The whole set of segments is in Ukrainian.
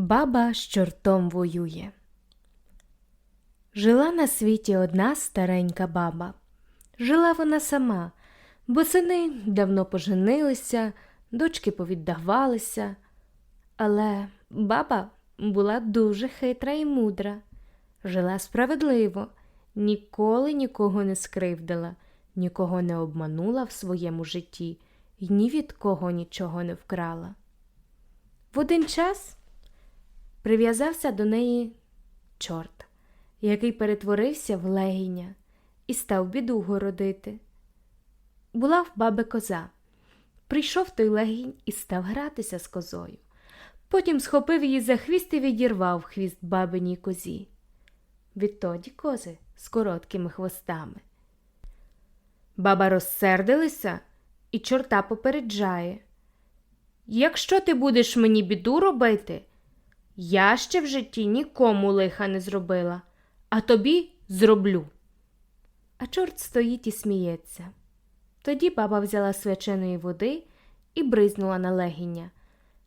Баба з чортом воює. Жила на світі одна старенька баба. Жила вона сама, бо сини давно поженилися, дочки повіддавалися. Але баба була дуже хитра і мудра, жила справедливо, ніколи нікого не скривдила, нікого не обманула в своєму житті і ні від кого нічого не вкрала. В один час прив'язався до неї чорт, який перетворився в легіня і став біду городити. Була в баби коза. Прийшов той легінь і став гратися з козою. Потім схопив її за хвіст і відірвав хвіст бабиній козі. Відтоді кози з короткими хвостами. Баба розсердилася і чорта попереджає. Якщо ти будеш мені біду робити, я ще в житті нікому лиха не зробила, а тобі зроблю. А чорт стоїть і сміється. Тоді баба взяла свяченої води і бризнула на легіння.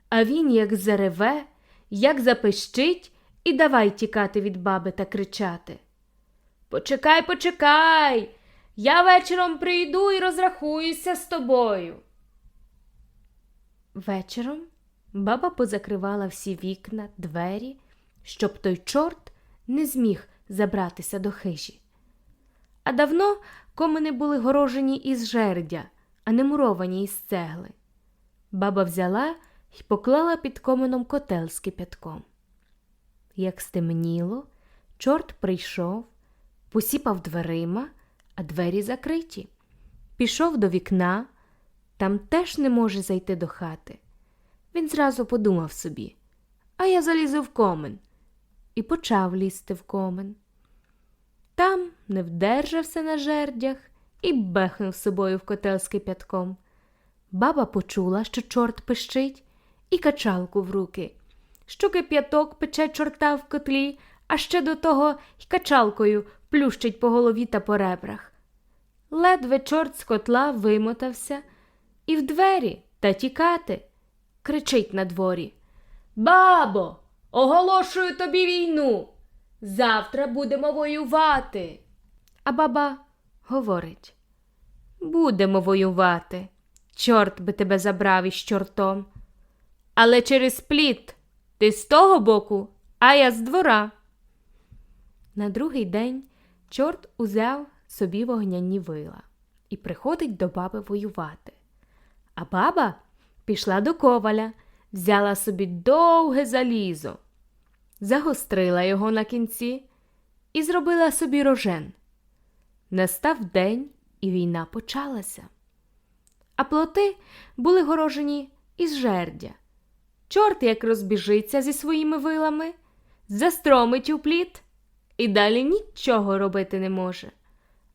А він як зареве, як запищить, і давай тікати від баби та кричати. Почекай, почекай, я вечором прийду і розрахуюся з тобою. Вечором баба позакривала всі вікна, двері, щоб той чорт не зміг забратися до хижі. А давно комини були горожені із жердя, а не муровані із цегли. Баба взяла і поклала під комином котел з кипятком. Як стемніло, чорт прийшов, посіпав дверима, а двері закриті. Пішов до вікна, там теж не може зайти до хати. Він зразу подумав собі, а я залізу в комин, і почав лізти в комин. Там не вдержався на жердях і бехнув собою в котел з кипятком. Баба почула, що чорт пищить, і качалку в руки, що кип'яток пече чорта в котлі, а ще до того й качалкою плющить по голові та по ребрах. Ледве чорт з котла вимотався і в двері та тікати. Кричить на дворі. Бабо, оголошую тобі війну. Завтра будемо воювати. А баба говорить Будемо воювати. Чорт би тебе забрав із чортом. Але через пліт ти з того боку, а я з двора. На другий день чорт узяв собі вогняні вила і приходить до баби воювати. А баба пішла до коваля, взяла собі довге залізо, загострила його на кінці і зробила собі рожен. Настав день, і війна почалася. А плоти були горожені із жердя. Чорт як розбіжиться зі своїми вилами, застромить у пліт і далі нічого робити не може.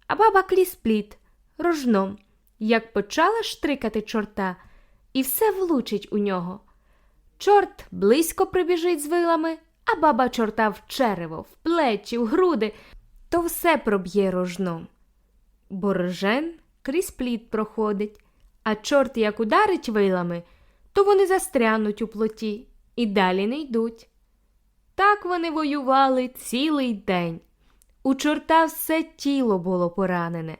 А баба кліс пліт рожном, як почала штрикати чорта, і все влучить у нього. Чорт близько прибіжить з вилами, а баба чорта в черево, в плечі, в груди, то все проб'є рожном. Бо рожен крізь пліт проходить, а чорт як ударить вилами, то вони застрянуть у плоті і далі не йдуть. Так вони воювали цілий день. У чорта все тіло було поранене,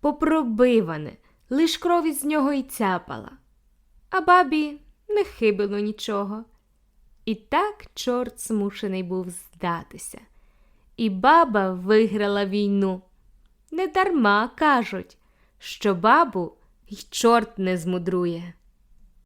попробиване, лиш кров із нього й цяпала. А бабі не хибило нічого. І так чорт змушений був здатися. І баба виграла війну. Недарма кажуть, що бабу й чорт не змудрує.